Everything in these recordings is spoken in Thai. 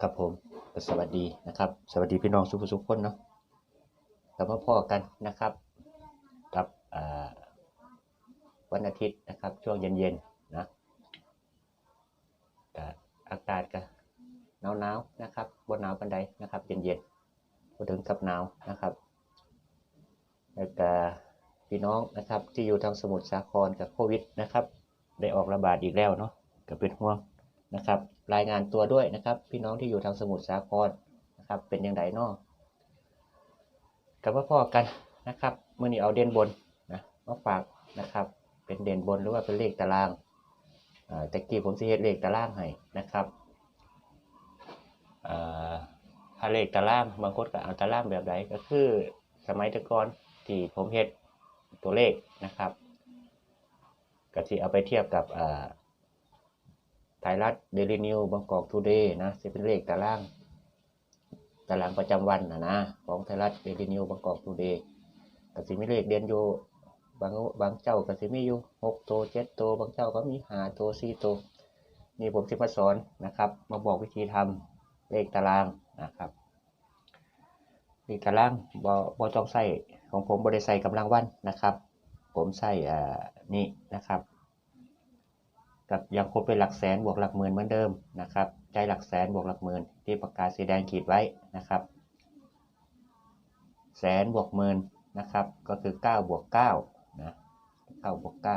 ครับผมสวัสดีนะครับ สวัสดีพี่น้องทุกทุกคนเนาะกลับมาพ่อกันนะครับกับอ่าวันอาทิตย์นะครับ ช่วงเย็นๆนะอากาศก็หนาวๆนะครับบนหนาวปันใดนะครับ เย็นๆพอถึงกับหนาวนะครับแล้วก็พี่น้องนะครับที่อยู่ทางสมุทรสาครกับโควิดนะครับ ได้ออกระบาดอีกแล้วเนาะก็เป็นห่วง นะครับ รายงานตัวด้วยนะครับ พี่น้องที่อยู่ทางสมุทรสาครนะครับ เป็นอย่างไรนอกกับว่าพ่อกันนะครับเมื่อนี้เอาเด่นบนนะมาฝากนะครับ เป็นเด่นบนหรือว่าเป็นเลขตารางแต่กี้ผมสิเฮ็ดเลขตารางให้นะครับอ่าถ้าเลขตารางบางคนก็เอาตารางแบบไหนก็คือสมัยต่ก่อนที่ผมเฮ็ดตัวเลขนะครับก็ที่เอาไปเทียบกับอ ไทยรัฐเดลินิวบางกอกทูเดย์นะจะเป็นเลขตาราง ตารางประจำวันนะนะของไทยรัฐเดลินิวบางกอกทูเดย์กสิมีเลขเด่นอยู่บางบางเจ้ากสิมีอยู่หกตัวเจ็ดตัวบางเจ้าก็มีห้าตัวสี่ตัวนี่ผมจะมาสอนนะครับ มาบอกวิธีทำเลขตารางนะครับเลขตารางบอบอต้องใส่ของผมบริใส่กำลังวันนะครับ ผมใส่อ่านี่นะครับ กับยังคงเป็นหลักแสนบวกหลักหมื่นเหมือนเดิมนะครับใจหลักแสนบวกหลักหมื่นที่ปากกาสีแดงขีดไว้นะครับ แสนบวกหมื่นนะครับ ก็คือ 9 บวก9นะ9บวก9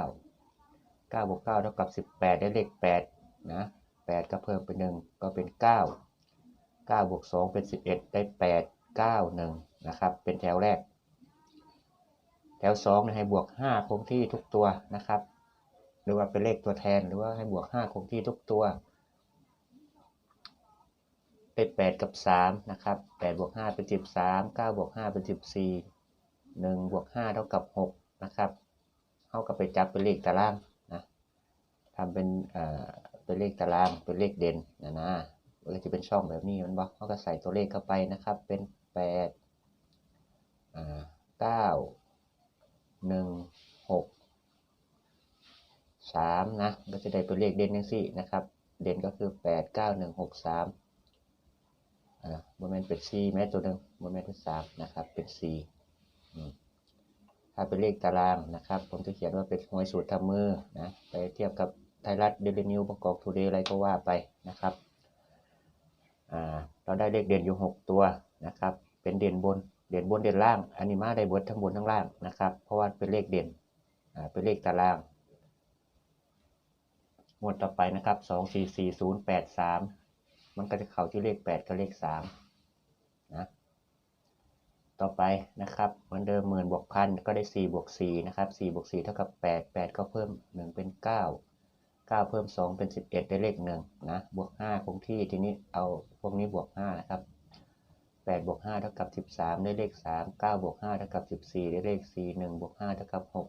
9บวก9เท่ากับ 18 ได้เลข8นะ8ก็เพิ่มเป็น 1 ก็เป็น 9 9บวก2เป็น 11 ได้ 8 9 1นะครับ เป็นแถวแรก แถว2ให้บวก 5 คงที่ทุกตัวนะครับ หรือว่าเป็นเลขตัวแทนหรือว่าให้บวก 5 คงที่ทุกตัว เป็น 8 กับ 3 นะครับ8บวก5เป็น 13 9บวก5เป็น 14 1บวก5เท่ากับ 6 นะครับเท่ากับไปจับเป็นเลขตารางนะทำเป็นเอ่อเป็นเลขตารางเป็นเลขเด่นนะนะมันก็จะเป็นช่องแบบนี้มันบอกเขาก็ใส่ตัวเลขเข้าไปนะครับ เป็น8อ่า9 1 สามนะก็จะได้เป็นเลขเด่นยังสี่นะครับ เด่นก็คือแปดเก้าหนึ่งหกสามอ่าโมเมนต์เป็นสี่แม้ตัวหนึ่งโมเมนต์เป็นสามนะครับ เป็นสี่ถ้าเป็นเลขตารางนะครับ ผมจะเขียนว่าเป็นหวยสูตรทำมือนะไปเทียบกับไทยรัฐเดลินิวประกอบทูเดย์อะไรก็ว่าไปนะครับอ่าเราได้เลขเด่นอยู่หกตัวนะครับ เป็นเด่นบนเด่นบนเด่นล่างอันนี้มาได้เบิดทั้งบนทั้งล่างนะครับ เพราะว่าเป็นเลขเด่นอ่าเป็นเลขตาราง งวดต่อไปนะครับสองสี่สี่ศูนย์แปดสามมันก็จะเข้าที่เลขแปดกับเลขสามนะต่อไปนะครับเหมือนเดิมหมื่นบวกพันก็ได้สี่บวกสี่นะครับสี่บวกสี่เท่ากับแปดแปดก็เพิ่มหนึ่งเป็นเก้าเก้าเพิ่มสองเป็นสิบเอ็ดได้เลขหนึ่งนะบวกห้าคงที่ทีนี้เอาพวกนี้บวกห้านะครับแปดบวกห้าเท่ากับสิบสามได้เลขสามเก้าบวกห้าเท่ากับสิบสี่ได้เลขสี่หนึ่งบวกห้าเท่ากับหก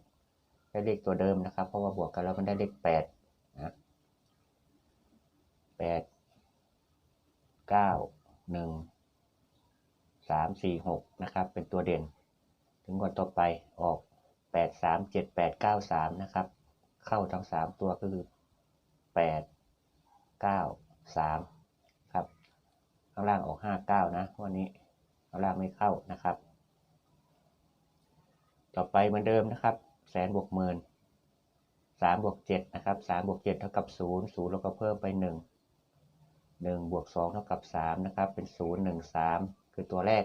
ได้เลขตัวเดิมนะครับ เพราะว่าบวกกันแล้วมันได้เลขแปด แปดเก้าหนึ่งสามสี่หกนะครับ เป็นตัวเด่น ถึงวันต่อไปออกแปดสามเจ็ดแปดเก้าสามนะครับ เข้าทั้งสามตัวก็คือแปดเก้าสามครับ ข้างล่างออกห้าเก้านะวันนี้ข้างล่างไม่เข้านะครับ ต่อไปเหมือนเดิมนะครับ แสนบวกหมื่นสามบวกเจ็ดนะครับสามบวกเจ็ดเท่ากับศูนย์ศูนย์แล้วก็เพิ่มไปหนึ่ง หนึ่งบวกสองเท่ากับสามนะครับเป็นศูนย์หนึ่งสามคือตัวแรก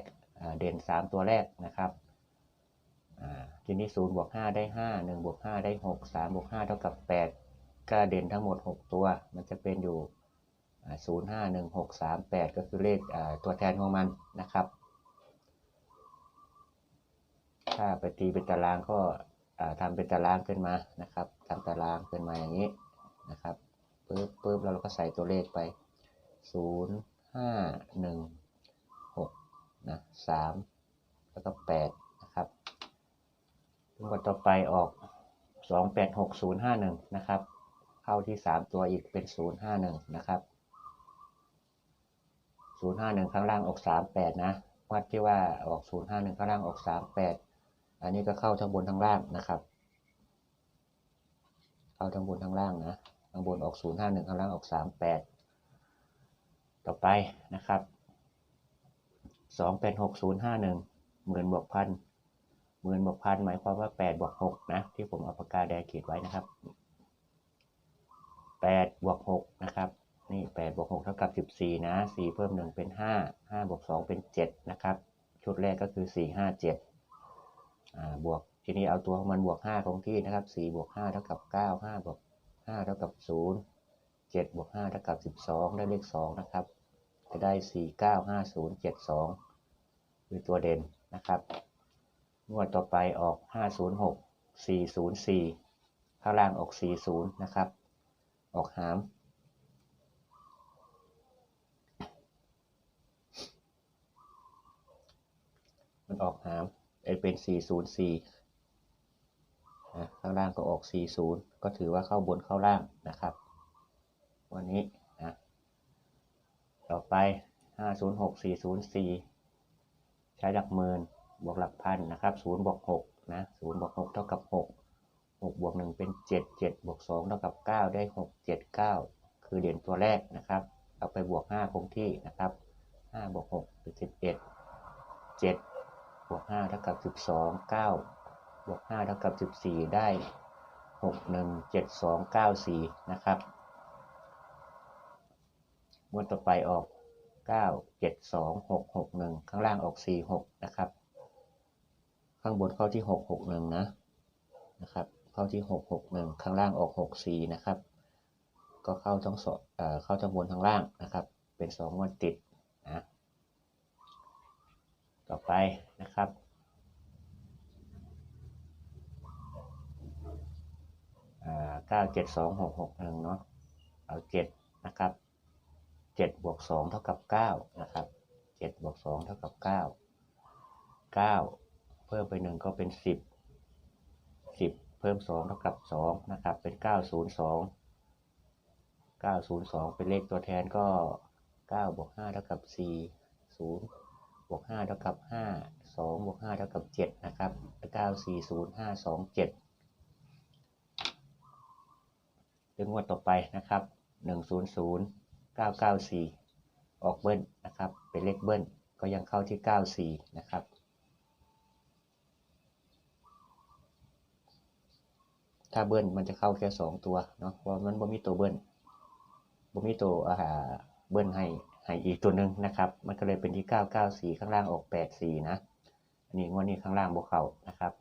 เด่นสามตัวแรกนะครับทีนี้ศูนย์บวกห้าได้ห้าหนึ่งบวกห้าได้หกสามบวกห้าเท่ากับแปดก็เด่นทั้งหมดหกตัว มันจะเป็นอยู่ศูนย์ห้าหนึ่งหกสามแปดก็คือเลขตัวแทนของมันนะครับ ถ้าไปตีเป็นตารางก็ทำเป็นตารางขึ้นมานะครับทำตารางขึ้นมาอย่างนี้นะครับปึ๊บปึ๊บแล้วเราก็ใส่ตัวเลขไป ศูนย์ห้าหนึ่งหกนะสามแล้วก็แปดนะครับถึงวันต่อไปออกสองแปดหกศูนย์ห้าหนึ่งนะครับ เข้าที่สามตัวอีกเป็นศูนย์ห้าหนึ่งนะครับศูนย์ห้าหนึ่งข้างล่างออกสามแปดนะวัดที่ว่าออกศูนย์ห้าหนึ่งข้างล่างออกสามแปดอันนี้ก็เข้าทั้งบนทั้งล่างนะครับ เข้าทั้งบนทั้งล่างนะข้างบนออก051ข้างล่างออก38ต่อไป ต่อไปนะครับสองเป็นหกศูนย์ห้าหนึ่งหมื่นบวกพันหมื่นบวกพันหมายความว่าแปดบวกหกนะที่ผมเอาปากกาแดงขีดไว้นะครับแปดบวกหกนะครับนี่แปดบวกหกเท่ากับสิบสี่นะสี่เพิ่มหนึ่งเป็นห้าห้าบวกสองเป็นเจ็ดนะครับชุดแรกก็คือสี่ห้าเจ็ดบวกทีนี้เอาตัวของมันบวกห้าคงที่นะครับสี่บวกห้าเท่ากับเก้าห้าบวกห้าเท่ากับศูนย์ เจ็ดบวกห้าเท่ากับสิบสองได้เลขสองนะครับ จะได้สี่เก้าห้าศูนย์เจ็ดสองคือตัวเด่นนะครับ งวดต่อไปออกห้าศูนย์หกสี่ศูนย์สี่ข้างล่างออกสี่ศูนย์นะครับ ออกหาม มันออกหามไอเป็น 404นะข้างล่างก็ออก 40 ก็ถือว่าเข้าบนเข้าล่างนะครับ วันนี้นะต่อไป 506 404 ใช้หลักหมื่นบวกหลักพันนะครับ0บวก6นะ0บวก6เท่ากับ 6 6บวก1เป็น 7 7บวก2เท่ากับ 9 ได้ 6 7 9 คือเด่นตัวแรกนะครับ เอาไปบวก 5 คงที่นะครับ5บวก6เป็น11 7บวก5เท่ากับ 12 9บวก5เท่ากับ 14 ได้ 6 1 7 2 9 4 นะครับ งวดต่อไปออก 9 7 2 6 6 1 ข้างล่างออก 4 6 นะครับ ข้างบนเข้าที่ 6 6 1 นะนะครับ เข้าที่ 6 6 1 ข้างล่างออก 6 4 นะครับ ก็เข้าทั้งสองเอ่เข้าทั้งบนทั้งล่างนะครับ เป็น2งวดติดนะต่อไปนะครับเก้าเจ็ดสองหกหกหนึ่งเนาะเอาเจ็ดนะครับ เจ็ดบวกสองเท่ากับเก้านะครับเจ็ดบวกสองเท่ากับเก้าเก้าเพิ่มไปหนึ่งก็เป็นสิบสิบเพิ่มสองเท่ากับสองนะครับ เป็นเก้าศูนย์สองเก้าศูนย์สองเป็นเลขตัวแทนก็เก้าบวกห้าเท่ากับสี่ศูนย์บวกห้าเท่ากับห้าสองบวกห้าเท่ากับเจ็ดนะครับเก้าสี่ศูนย์ห้าสองเจ็ดถึงงวดต่อไปนะครับ 100 994 ออกเบิ้ลนะครับ เป็นเลขเบิ้ลก็ยังเข้าที่ 94 นะครับ ถ้าเบิ้ลมันจะเข้าแค่ 2 ตัวเนาะเพราะมันบ่มีตัวเบิ้ลบ่มีตัวอ่าเบิ้ลให้ให้อีกตัวหนึ่งนะครับ มันก็เลยเป็นที่ 994 ข้างล่างออก 84 นะ อันนี้งวดนี้ข้างล่างบ่เข้านะครับ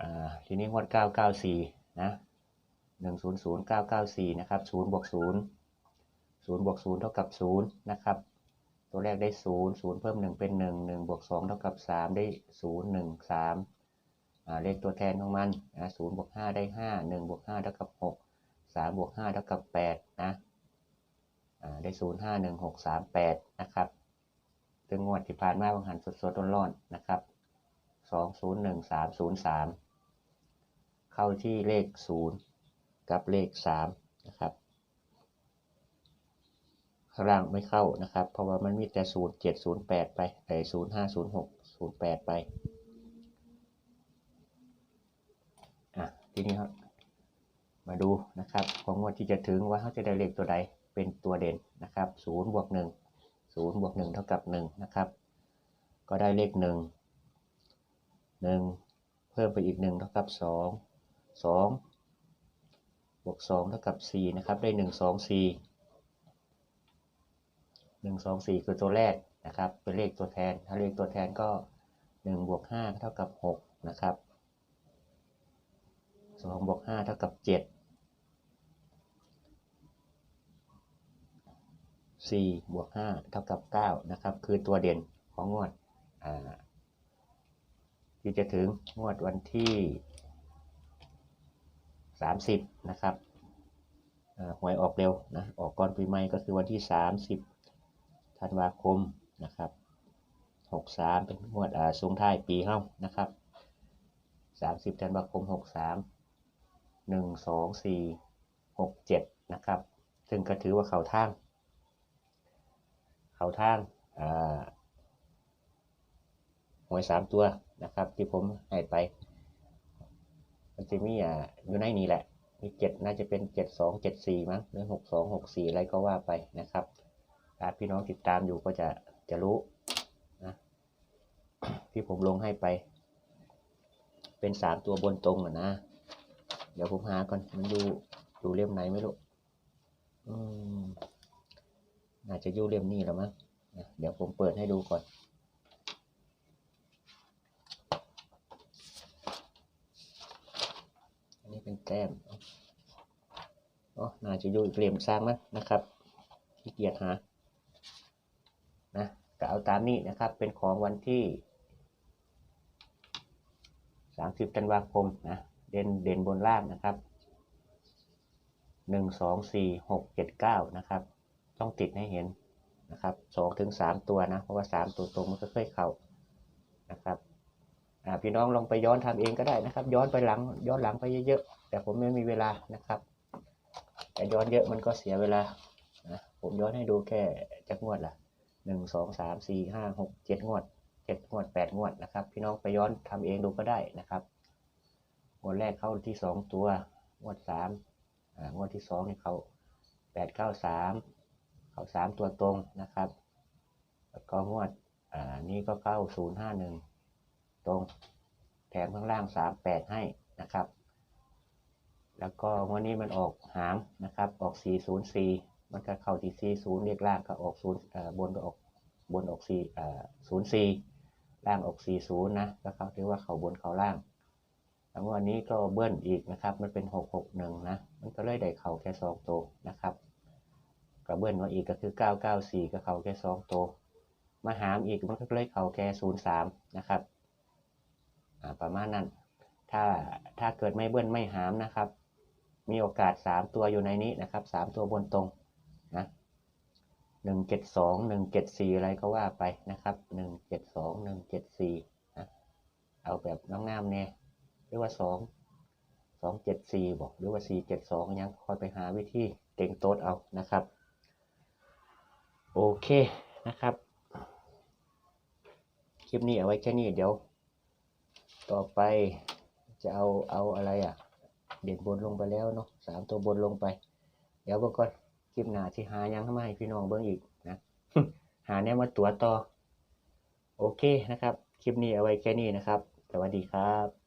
อ่า ทีนี้งวด 994 นะ หนึ่งศูนย์ศูนย์เก้าเก้าสี่นะครับศูนย์บวกศูนย์ศูนย์บวกศูนย์เท่ากับศูนย์นะครับ ตัวแรกได้ศูนย์ศูนย์เพิ่มหนึ่งเป็นหนึ่งหนึ่งบวกสองเท่ากับสามได้ศูนย์หนึ่งสามเลขตัวแทนของมันนะศูนย์บวกห้าได้ห้าหนึ่งบวกห้าเท่ากับหกสามบวกห้าเท่ากับแปดนะได้ศูนย์ห้าหนึ่งหกสามแปดนะครับถึงงวดที่ผ่านมาบางหันสดๆร้อนๆนะครับสองศูนย์หนึ่งสามศูนย์สามเข้าที่เลขศูนย์ กับเลข3นะครับข้างล่างไม่เข้านะครับ เพราะว่ามันมีแต่ 0 7 0 8 ไปไอ้0 5 0 6 0 8 ไปอะทีนี้ครับมาดูนะครับของงวดที่จะถึงว่าเขาจะได้เลขตัวใดเป็นตัวเด่นนะครับ0บวก1 0บวก1เท่ากับ1นะครับ ก็ได้เลข 1 1 เพิ่มไปอีก 1 เท่ากับ 2 2 บวกสองเท่ากับสี่นะครับ ได้หนึ่งสองสี่หนึ่งสองสี่คือตัวแรกนะครับ เป็นเลขตัวแทน ถ้าเลขตัวแทนก็หนึ่งบวกห้าเท่ากับหกนะครับสองบวกห้าเท่ากับเจ็ดสี่บวกห้าเท่ากับเก้านะครับ คือตัวเด่นของงวดอ่าที่จะถึงงวดวันที่ 30 นะครับหวยออกเร็วนะออกก่อนปีใหม่ก็คือวันที่ 30ธันวาคมนะครับ 63 เป็นงวดอ่าส่งท้ายปีเฮานะครับ 30ธันวาคม 63 1 2 4 6 7 นะครับ ซึ่งก็ถือว่าเขาท่าง เขาทางอ่าหวย3ตัวนะครับ ที่ผมให้ไป มันจะมีอ่าอยู่ในนี้แหละ มีเจ็ดน่าจะเป็นเจ็ดสองเจ็ดสี่มั้งหรือหกสองหกสี่อะไรก็ว่าไปนะครับถ้าพี่น้องติดตามอยู่ก็จะจะรู้นะที่ผมลงให้ไป เป็นสามตัวบนตรงอะนะ เดี๋ยวผมหาก่อนมันอยู่อยู่เล่มไหนไม่รู้อืมน่าจะอยู่เล่มนี้แล้วมั้งนะเดี๋ยวผมเปิดให้ดูก่อน อันนี้เป็นแต้มอ๋อน่าจะอยู่อีกเหลี่ยมสร้างมั้งนะครับขี้เกียจหานะก็เอาตามนี้นะครับเป็นของวันที่ 30ธันวาคมนะเด่นเด่นบนล่างนะครับหนึ่งสองสี่หกเจ็ดเก้านะครับ ต้องติดให้เห็นนะครับสองถึงสามตัวนะ เพราะว่าสามตัวตรงมันก็เคยเข้านะครับพี่น้องลองไปย้อนทำเองก็ได้นะครับ ย้อนไปหลังย้อนหลังไปเยอะๆ แต่ผมไม่มีเวลานะครับ แต่ย้อนเยอะมันก็เสียเวลานะผมย้อนให้ดูแค่จักงวดละหนึ่งสองสามสี่ห้าหกเจ็ดงวดเจ็ดงวดแปดงวดนะครับ พี่น้องไปย้อนทำเองดูก็ได้นะครับงวดแรกเข้าที่สองตัวงวดสามงวดที่สองนี่เขาแปดเก้าสามเขาสามตัวตรงนะครับแล้วก็งวดอ่านี้ก็เข้าศูนย์ห้าหนึ่งตรงแถมข้างล่างสามแปดให้นะครับ แล้วก็วันนี้มันออกหามนะครับ ออกสี่ศูนย์สี่มันก็เข้าที่สี่ศูนย์เรียกล่างก็ออกศูนย์บนก็ออกบนออกสี่เอ่อศูนย์สี่ล่างออกสี่ศูนย์นะก็เขาเรียกว่าเขาบนเขาล่างแล้ววันนี้ก็เบิ้ลอีกนะครับ มันเป็นหกหกหนึ่งนะ มันก็เลยได้เข่าแค่สองตัวนะครับก็เบิ้ลมาอีกก็คือเก้าเก้าสี่ก็เข่าแค่สองตัวมาหามอีกมันก็เลยเข่าแค่ศูนย์สามนะครับประมาณนั้น ถ้าถ้าเกิดไม่เบิ้ลไม่หามนะครับ มีโอกาสสามตัวอยู่ในนี้นะครับสามตัวบนตรงนะหนึ่งเจ็ดสองหนึ่งเจ็ดสี่อะไรก็ว่าไปนะครับหนึ่งเจ็ดสองหนึ่งเจ็ดสี่นะเอาแบบน้ำๆเนี่ยหรือว่าสองสองเจ็ดสี่บอกหรือว่าสี่เจ็ดสองยังคอยไปหาวิธีเต็งโต๊ดเอานะครับ โอเคนะครับ คลิปนี้เอาไว้แค่นี้เดี๋ยว ต่อไปจะเอาเอาอะไรอะ เด่นบนลงไปแล้วเนาะสามตัวบนลงไป เดี๋ยวเบิ่งก่อนคลิปหน้าที่หายังเข้ามาให้พี่น้องเบิ่งอีกนะหาแนวมาตัวต่อ โอเคนะครับ คลิปนี้เอาไว้แค่นี้นะครับ สวัสดีครับ